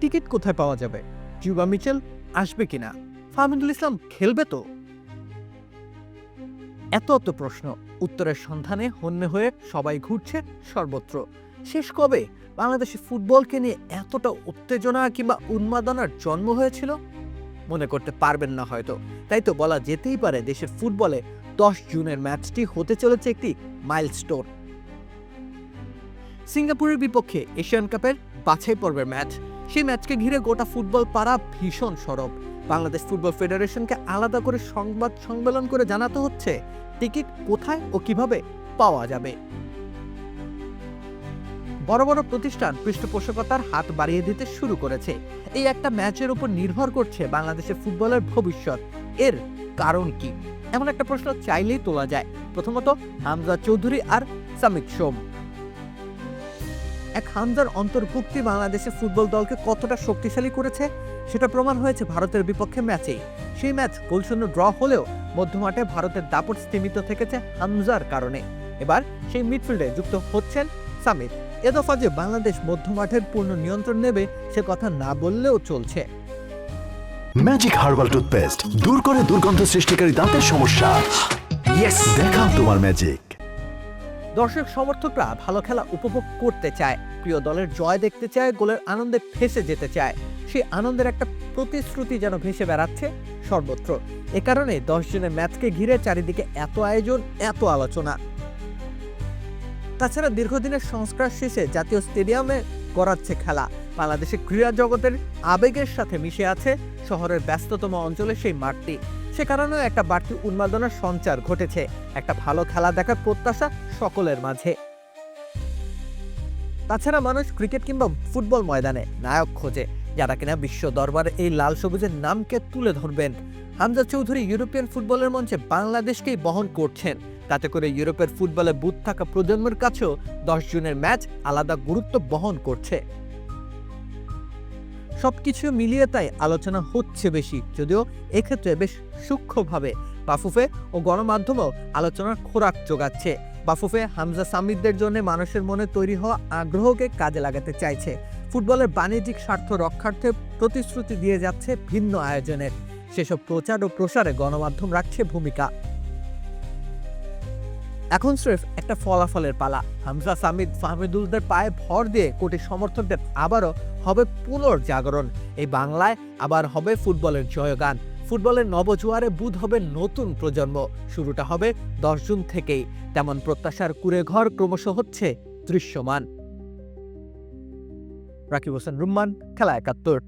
Ticket কোথায় পাওয়া যাবে? জুবা মিচেল আসবে কিনা? ফাহমিদুল ইসলাম খেলবে তো? এত এত প্রশ্ন। উত্তরের সন্ধানে হন্যে হয়ে সবাই ঘুরছে সর্বত্র। শেষ কবে? বাংলাদেশে ফুটবলকে নিয়ে এতটা উত্তেজনা কিংবা উন্মাদনার জন্ম হয়েছিল? মনে করতে পারবেন না হয়তো। তাই তো বলা যেতেই পারে দেশের ফুটবলে দশ জুনের ম্যাচটি হতে চলেছে একটি মাইলস্টোন। সিঙ্গাপুরের বিপক্ষে এশিয়ান কাপের বাছাই পর্বের ম্যাচ। সেই ম্যাচকে ঘিরে গোটা ফুটবল পাড়া ভীষণ সরব। বাংলাদেশ ফুটবল ফেডারেশনকে আলাদা করে সংবাদ সম্মেলন করে জানাতে হচ্ছে, টিকিট কোথায় ও কীভাবে পাওয়া যাবে। বড় বড় প্রতিষ্ঠান পৃষ্ঠপোষকতার হাত বাড়িয়ে দিতে শুরু করেছে। এই একটা ম্যাচের উপর নির্ভর করছে বাংলাদেশের ফুটবলের ভবিষ্যৎ। এর কারণ কি? এমন একটা প্রশ্ন চাইলেই তোলা যায়। প্রথমত, হামজা চৌধুরী আর সামিত সোম। এক হামজার অন্তর্ভুক্তি বাংলাদেশের ফুটবল দলকে কতটা শক্তিশালী করেছে, সেটা প্রমাণ হয়েছে ভারতের বিপক্ষে ম্যাচেই। সেই ম্যাচ গোলশূন্য ড্র হলেও মধ্যমাঠে ভারতের দাপট স্থিমিত থেকেছে হামজার কারণে। এবার সেই মিডফিল্ডে যুক্ত হচ্ছেন সামিত এ দফা যে বাংলাদেশ মধ্যমাঠের পূর্ণ নিয়ন্ত্রণ নেবে, সে কথা না বললেও চলছে। ম্যাজিক হার্বাল টুথপেস্ট দূর করে দুর্গন্ধ সৃষ্টিকারী দাঁতের সমস্যা। দেখাও তোমার ম্যাজিক দর্শক সমর্থকরা ভালো খেলা উপভোগ করতে চায়। প্রিয় দলের জয় দেখতে চায়, গোলের আনন্দে ফেসে যেতে চায়। সেই আনন্দের একটা প্রতিশ্রুতি যেন ভেসে বেড়াচ্ছে সর্বত্র। এ কারণে দশ জনের ম্যাচকে ঘিরে চারিদিকে এত আয়োজন, এত আলোচনা। তাছাড়া দীর্ঘদিনের সংস্কার শেষে জাতীয় স্টেডিয়ামে গড়াচ্ছে খেলা। বাংলাদেশের ক্রীড়া জগতের আবেগের সাথে মিশে আছে শহরের ব্যস্ততম অঞ্চলে সেই মাঠটি। সে কারণেও একটা বাড়তি উন্মাদনার সঞ্চার ঘটেছে, একটা ভালো খেলা দেখার প্রত্যাশা সকলের মাঝে। তাছাড়া মানুষ ক্রিকেট কিংবা ফুটবল ময়দানে নায়ক খোঁজে, যারা কিনা বিশ্ব দরবারে এই লাল সবুজের নামকে তুলে ধরবেন। হামজা চৌধুরী ইউরোপিয়ান ফুটবলের মঞ্চে বাংলাদেশকেই বহন করছেন। তাতে করে ইউরোপের ফুটবলে বুথ থাকা প্রজন্মের কাছেও দশ জুনের ম্যাচ আলাদা গুরুত্ব বহন করছে। সবকিছু মিলিয়ে তাই আলোচনা হচ্ছে বেশি। যদিও এক্ষেত্রে বেশ সূক্ষ্মভাবে বাফুফে ও গণমাধ্যমেও আলোচনার খোরাক যোগাচ্ছে। বাফুফে হামজা সামিদদের জন্য মানুষের মনে তৈরি হওয়া আগ্রহকে কাজে লাগাতে চাইছে। ফুটবলের বাণিজ্যিক স্বার্থ রক্ষার্থে প্রতিশ্রুতি দিয়ে যাচ্ছে ভিন্ন আয়োজনের। সেসব প্রচার ও প্রসারে গণমাধ্যম রাখছে ভূমিকা। এখন স্রেফ একটা ফলাফলের পালা। হামজা সামিদ ফাহমিদুলদের পায়ে ভর দিয়ে কোটি সমর্থকদের আবারও হবে পুনর্জাগরণ। এই বাংলায় আবার হবে ফুটবলের জয়গান। ফুটবলের নবজোয়ারে বুধ হবে নতুন প্রজন্ম। শুরুটা হবে দশ জুন থেকেই। তেমন প্রত্যাশার কুড়ে ঘর ক্রমশ হচ্ছে দৃশ্যমান। রাকিব হোসেন রুম্মান, খেলা একাত্তর।